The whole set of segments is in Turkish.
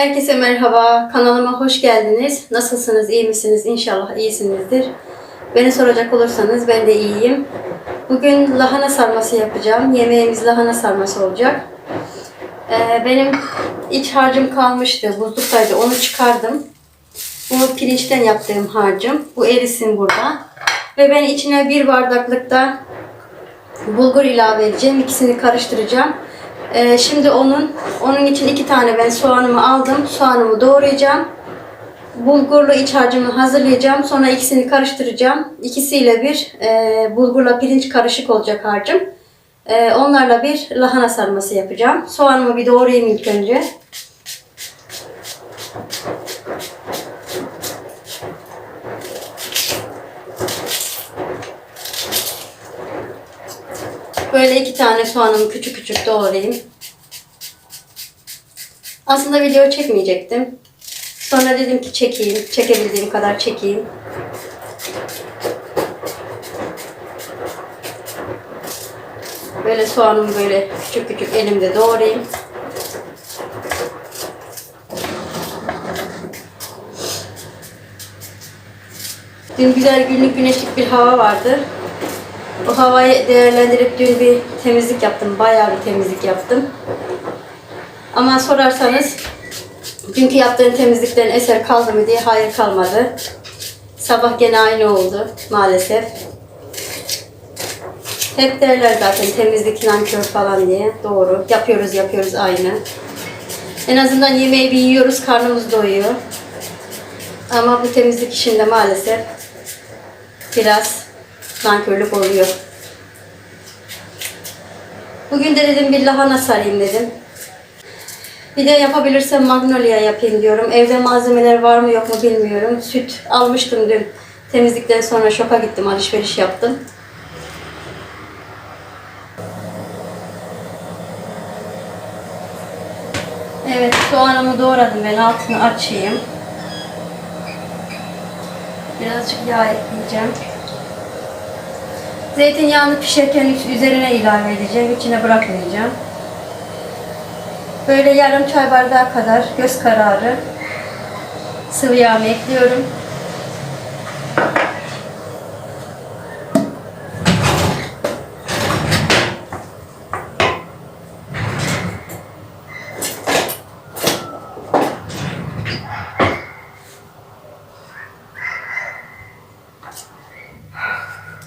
Herkese merhaba. Kanalıma hoş geldiniz. Nasılsınız? iyi misiniz? İnşallah iyisinizdir. Beni soracak olursanız ben de iyiyim. Bugün lahana sarması yapacağım. Yemeğimiz lahana sarması olacak. Ee, benim iç harcım kalmıştı. Buzluktaydı. Onu çıkardım. Bu pirinçten yaptığım harcım. Bu erisin burada. Ve ben içine bir bardaklıkta bulgur ilave edeceğim. İkisini karıştıracağım. Ee, şimdi onun onun için iki tane ben soğanımı aldım. Soğanımı doğrayacağım. Bulgurlu iç harcımı hazırlayacağım. Sonra ikisini karıştıracağım. İkisiyle bir e, bulgurla pirinç karışık olacak harcım. E, onlarla bir lahana sarması yapacağım. Soğanımı bir doğrayayım ilk önce. Böyle iki tane soğanımı küçük küçük doğrayayım. Aslında video çekmeyecektim. Sonra dedim ki çekeyim. Çekebildiğim kadar çekeyim. Böyle soğanımı böyle küçük küçük elimde doğrayayım. Dün güzel günlük güneşlik bir hava vardı. O havayı değerlendirip dün bir temizlik yaptım. Bayağı bir temizlik yaptım. Ama sorarsanız dünkü yaptığın temizlikten eser kaldı mı diye hayır kalmadı. Sabah gene aynı oldu maalesef. Hep derler zaten temizlik nankör falan diye. Doğru. Yapıyoruz yapıyoruz aynı. En azından yemeği bir yiyoruz karnımız doyuyor. Ama bu temizlik işinde maalesef biraz nankörlük oluyor. Bugün de dedim bir lahana sarayım dedim. Bir de yapabilirsem magnolia yapayım diyorum. Evde malzemeler var mı yok mu bilmiyorum. Süt almıştım dün. Temizlikten sonra şoka gittim, alışveriş yaptım. Evet, soğanımı doğradım ben. Altını açayım. Birazcık yağ ekleyeceğim. Zeytinyağını pişerken üzerine ilave edeceğim. İçine bırakmayacağım. Böyle yarım çay bardağı kadar göz kararı sıvı yağımı ekliyorum.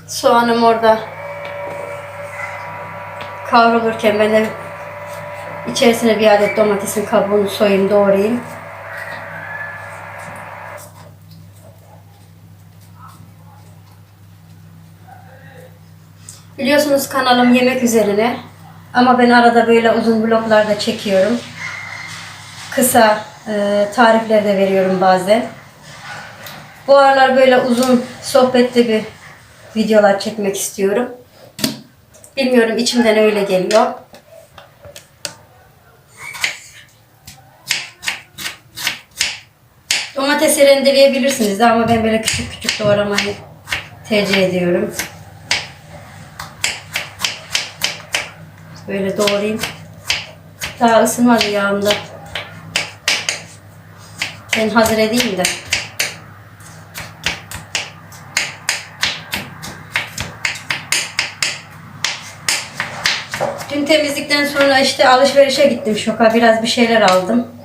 Soğanım orada kavrulurken ben de içerisine bir adet domatesin kabuğunu soyayım, doğrayayım. Biliyorsunuz kanalım yemek üzerine. Ama ben arada böyle uzun vloglarda çekiyorum. Kısa e, tarifler de veriyorum bazen. Bu aralar böyle uzun sohbetli bir videolar çekmek istiyorum. Bilmiyorum içimden öyle geliyor. Domatesi rendeleyebilirsiniz de ama ben böyle küçük küçük doğramayı tercih ediyorum. Böyle doğrayayım. Daha ısınmadı yağımda. Ben hazır edeyim de. Dün temizlikten sonra işte alışverişe gittim şoka. Biraz bir şeyler aldım.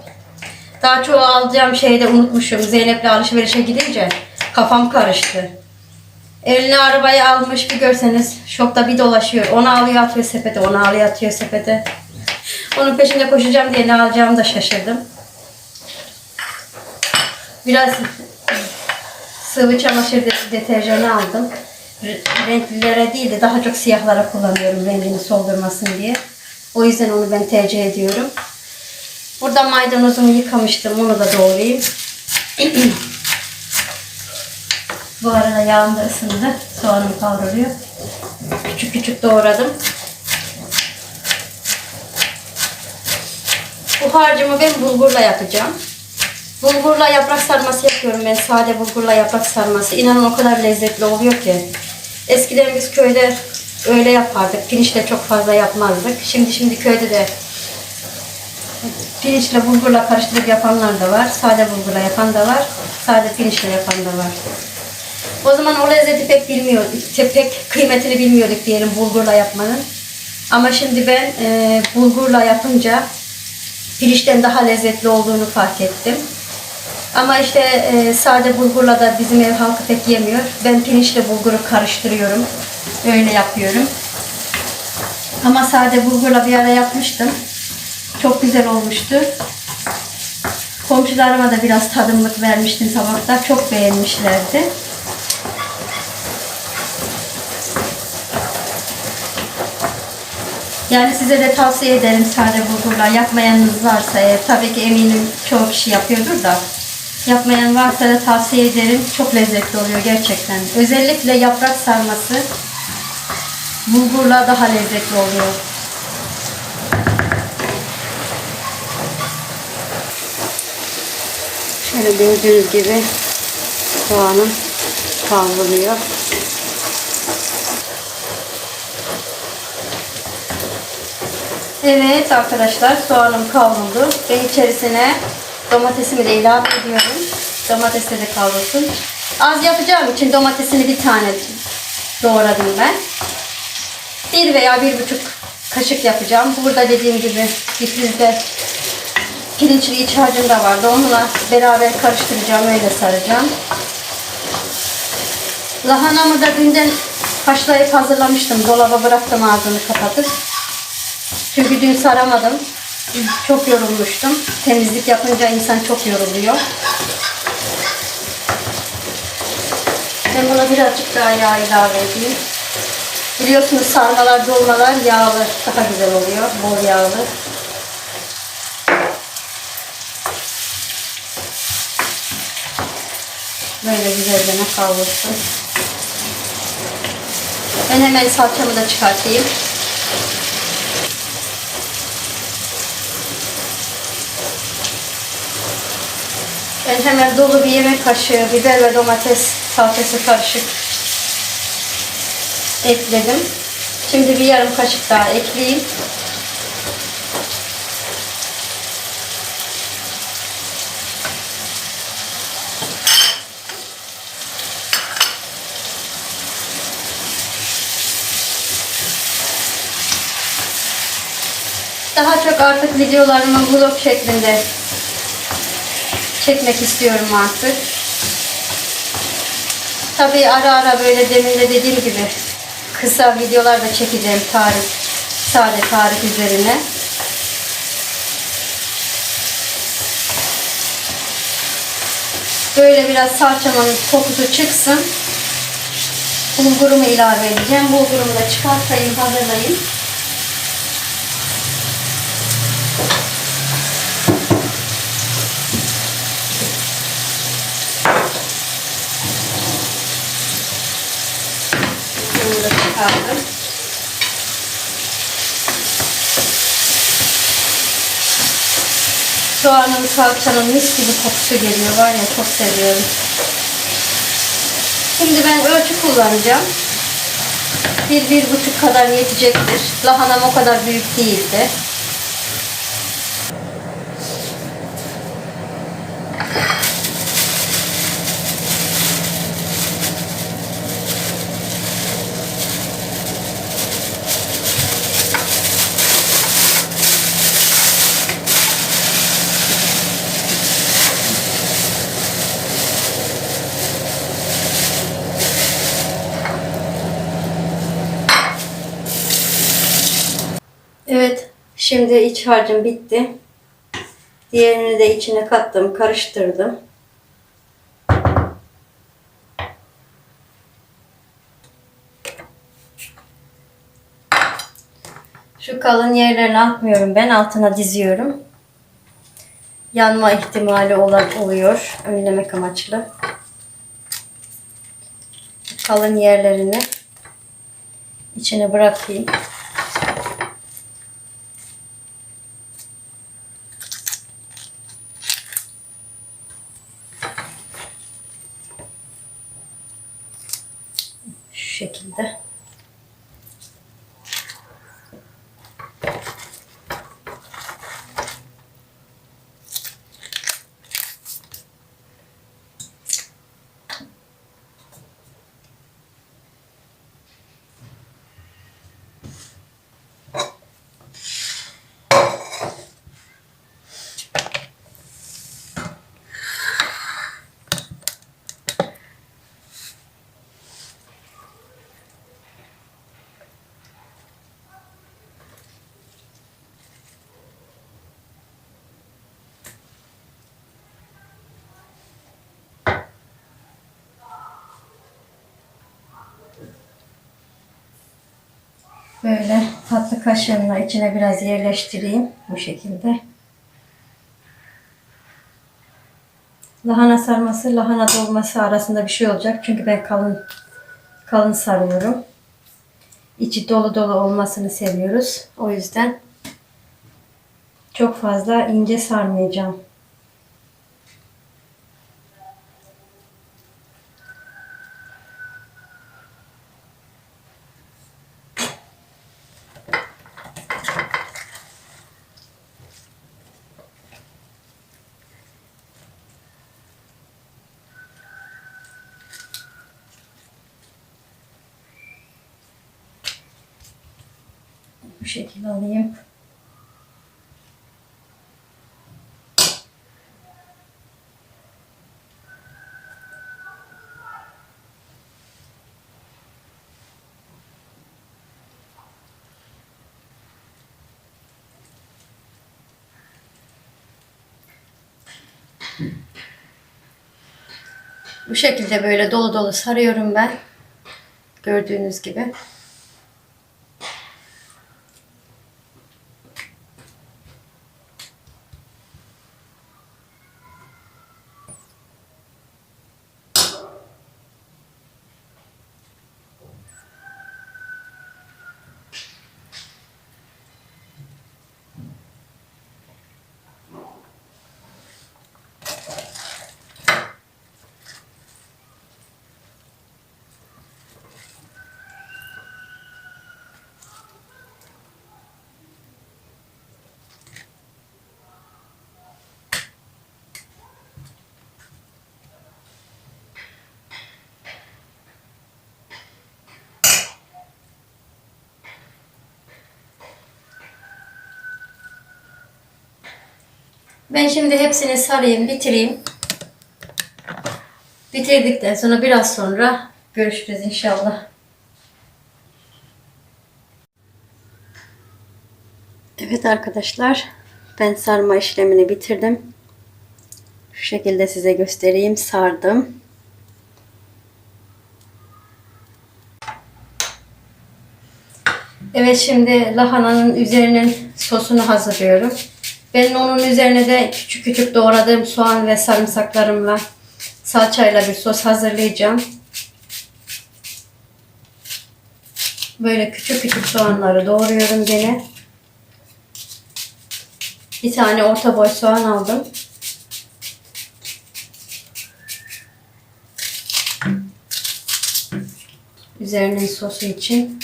Daha çoğu alacağım şeyi de unutmuşum. Zeynep'le alışverişe gidince kafam karıştı. Eline arabayı almış bir görseniz şokta bir dolaşıyor. Onu alıyor atıyor sepete, onu alıyor atıyor sepete. Onun peşinde koşacağım diye ne alacağımı da şaşırdım. Biraz sıvı çamaşır de- deterjanı aldım. Renklilere değil de daha çok siyahlara kullanıyorum rengini soldurmasın diye. O yüzden onu ben tercih ediyorum. Burada maydanozumu yıkamıştım. Onu da doğrayayım. Bu arada yağım da ısındı. Soğanım kavruluyor. Küçük küçük doğradım. Bu harcımı ben bulgurla yapacağım. Bulgurla yaprak sarması yapıyorum ben. Sade bulgurla yaprak sarması. İnanın o kadar lezzetli oluyor ki. Eskiden biz köyde öyle yapardık. Pirinçle çok fazla yapmazdık. Şimdi şimdi köyde de pirinçle bulgurla karıştırıp yapanlar da var. Sade bulgurla yapan da var. Sade pirinçle yapan da var. O zaman o lezzeti pek bilmiyorduk. Pek kıymetini bilmiyorduk diyelim bulgurla yapmanın. Ama şimdi ben e, bulgurla yapınca pirinçten daha lezzetli olduğunu fark ettim. Ama işte e, sade bulgurla da bizim ev halkı pek yemiyor. Ben pirinçle bulguru karıştırıyorum. Öyle yapıyorum. Ama sade bulgurla bir ara yapmıştım. Çok güzel olmuştu. Komşularıma da biraz tadımlık vermiştim tabakta. Çok beğenmişlerdi. Yani size de tavsiye ederim sade bulgurla. Yapmayanınız varsa eğer, tabii ki eminim çoğu kişi yapıyordur da. Yapmayan varsa da tavsiye ederim. Çok lezzetli oluyor gerçekten. Özellikle yaprak sarması bulgurla daha lezzetli oluyor. Şöyle gördüğünüz gibi soğanım kavruluyor. Evet arkadaşlar soğanım kavruldu. Ben içerisine domatesimi de ilave ediyorum. Domates de kavrulsun. Az yapacağım için domatesini bir tane doğradım ben. Bir veya bir buçuk kaşık yapacağım. Burada dediğim gibi difrizde pirinçli iç harcım da vardı. Onunla beraber karıştıracağım. Öyle saracağım. Lahanamı da dünden haşlayıp hazırlamıştım. Dolaba bıraktım ağzını kapatıp. Çünkü dün saramadım. Çok yorulmuştum. Temizlik yapınca insan çok yoruluyor. Ben buna birazcık daha yağ ilave edeyim. Biliyorsunuz sarmalar, dolmalar yağlı. Daha güzel oluyor. Bol yağlı. Böyle güzelce kavrulsun. Ben hemen salçamı da çıkartayım. Ben hemen dolu bir yemek kaşığı biber ve domates salçası karışık ekledim. Şimdi bir yarım kaşık daha ekleyeyim. Daha artık videolarımı vlog şeklinde çekmek istiyorum artık. Tabii ara ara böyle demin de dediğim gibi kısa videolar da çekeceğim tarif, sade tarif üzerine. Böyle biraz salçamın kokusu çıksın. Bulgurumu ilave edeceğim. Bulgurumu da çıkartayım, hazırlayayım. Bunu da çıkardım. Soğanın salçanın mis gibi kokusu geliyor var ya çok seviyorum. Şimdi ben ölçü kullanacağım. Bir, bir buçuk kadar yetecektir. Lahanam o kadar büyük değildi. Evet, şimdi iç harcım bitti. Diğerini de içine kattım, karıştırdım. Şu kalın yerlerini atmıyorum ben, altına diziyorum. Yanma ihtimali olan oluyor, önlemek amaçlı. Kalın yerlerini içine bırakayım. Şu şekilde. Böyle tatlı kaşığımla içine biraz yerleştireyim bu şekilde. Lahana sarması, lahana dolması arasında bir şey olacak. Çünkü ben kalın kalın sarıyorum. İçi dolu dolu olmasını seviyoruz. O yüzden çok fazla ince sarmayacağım. Bu şekilde alayım. Bu şekilde böyle dolu dolu sarıyorum ben. Gördüğünüz gibi. Ben şimdi hepsini sarayım, bitireyim. Bitirdikten sonra biraz sonra görüşürüz inşallah. Evet arkadaşlar, ben sarma işlemini bitirdim. Şu şekilde size göstereyim, sardım. Evet şimdi lahananın üzerinin sosunu hazırlıyorum. Ben onun üzerine de küçük küçük doğradığım soğan ve sarımsaklarımla salçayla bir sos hazırlayacağım. Böyle küçük küçük soğanları doğruyorum gene. Bir tane orta boy soğan aldım. Üzerinin sosu için.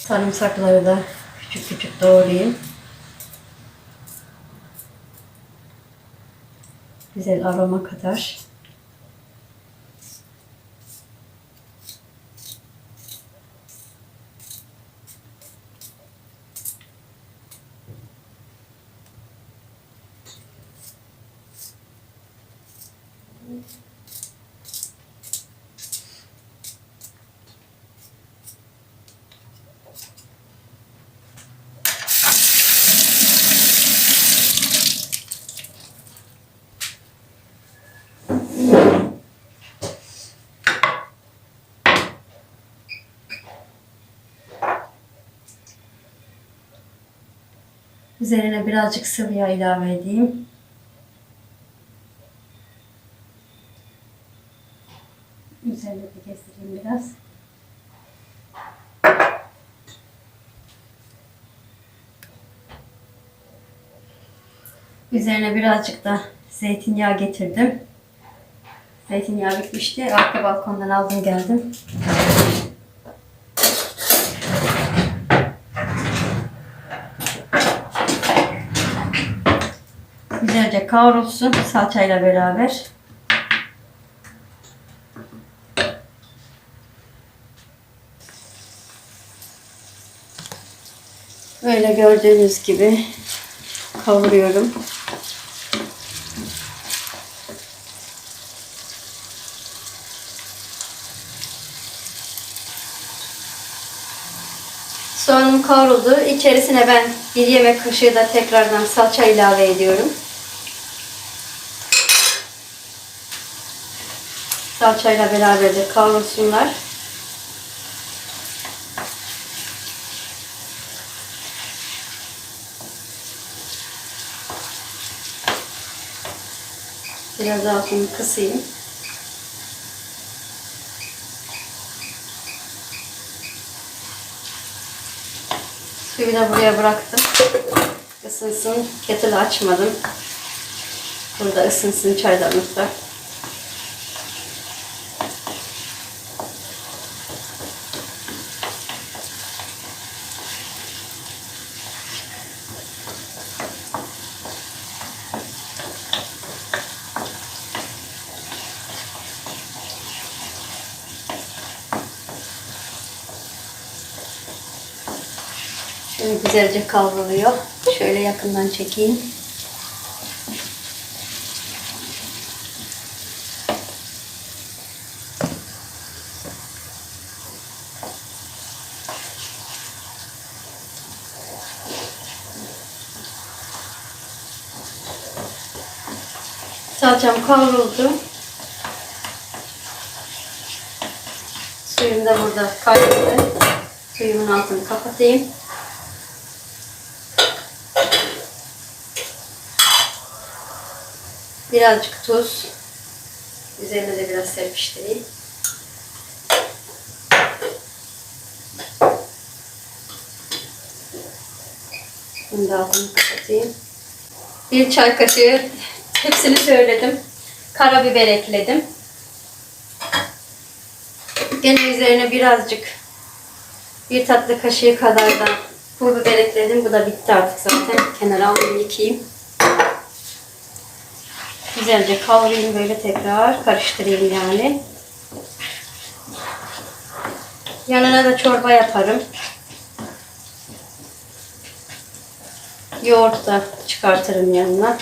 Sarımsakları da küçük küçük doğrayayım. Güzel aroma kadar. Üzerine birazcık sıvı yağ ilave edeyim. Üzerine de gezdireyim biraz. Üzerine birazcık da zeytinyağı getirdim. Zeytinyağı bitmişti. Arka balkondan aldım geldim. Güzelce kavrulsun salçayla beraber. Böyle gördüğünüz gibi kavuruyorum. Soğanım kavruldu. İçerisine ben bir yemek kaşığı da tekrardan salça ilave ediyorum. Salçayla beraber de kavrulsunlar. Biraz altını kısayım. Suyu da buraya bıraktım. Isınsın. Kettle açmadım. Burada ısınsın çaydanlıkta. Şöyle güzelce kavruluyor. Şöyle yakından çekeyim. Salçam kavruldu. Suyum da burada kaynadı. Suyumun altını kapatayım. Birazcık tuz. Üzerine de biraz serpiştireyim. Bunu da altını kapatayım. Bir çay kaşığı hepsini söyledim. Karabiber ekledim. Gene üzerine birazcık bir tatlı kaşığı kadar da pul biber ekledim. Bu da bitti artık zaten. Kenara alayım yıkayayım. Güzelce kavurayım böyle tekrar karıştırayım yani. Yanına da çorba yaparım. Yoğurt da çıkartırım yanına.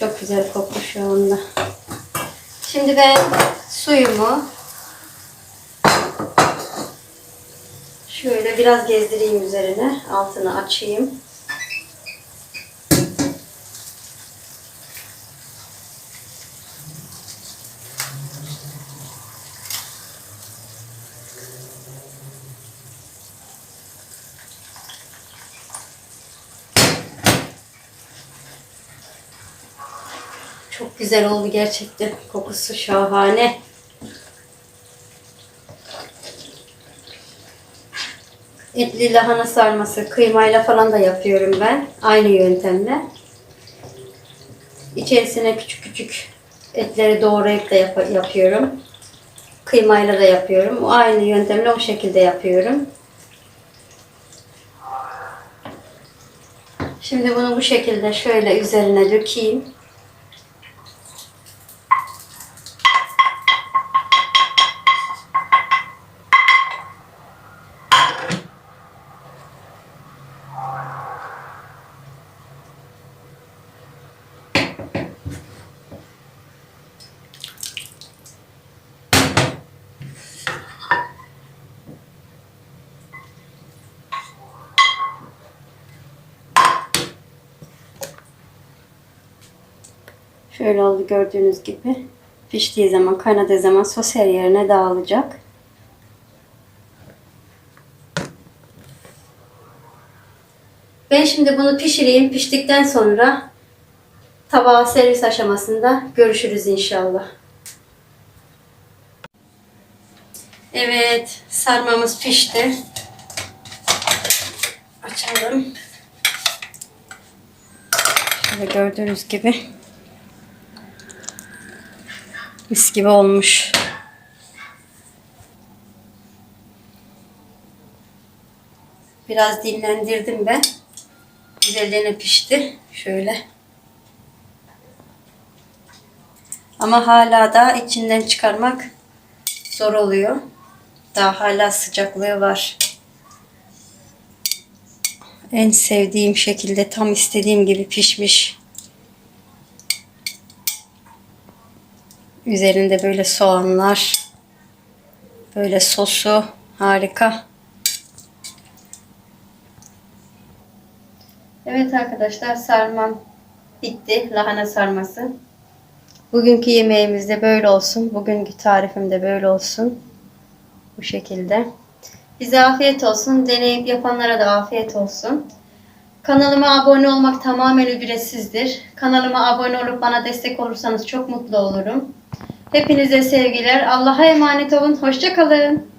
Çok güzel kokmuş şu anda. Şimdi ben suyumu şöyle biraz gezdireyim üzerine. Altını açayım. Çok güzel oldu gerçekten. Kokusu şahane. Etli lahana sarması kıymayla falan da yapıyorum ben. Aynı yöntemle. İçerisine küçük küçük etleri doğrayıp da yap- yapıyorum. Kıymayla da yapıyorum. Aynı yöntemle o şekilde yapıyorum. Şimdi bunu bu şekilde şöyle üzerine dökeyim. Şöyle oldu gördüğünüz gibi. Piştiği zaman, kaynadığı zaman sos her yerine dağılacak. Ben şimdi bunu pişireyim. Piştikten sonra tabağa servis aşamasında görüşürüz inşallah. Evet, sarmamız pişti. Açalım. Şöyle gördüğünüz gibi. Mis gibi olmuş. Biraz dinlendirdim ben. Güzelliğine pişti. Şöyle. Ama hala da içinden çıkarmak zor oluyor. Daha hala sıcaklığı var. En sevdiğim şekilde tam istediğim gibi pişmiş. Üzerinde böyle soğanlar. Böyle sosu harika. Evet arkadaşlar sarmam bitti. Lahana sarması. Bugünkü yemeğimiz de böyle olsun. Bugünkü tarifim de böyle olsun. Bu şekilde. Bize afiyet olsun. Deneyip yapanlara da afiyet olsun. Kanalıma abone olmak tamamen ücretsizdir. Kanalıma abone olup bana destek olursanız çok mutlu olurum. Hepinize sevgiler. Allah'a emanet olun. Hoşça kalın.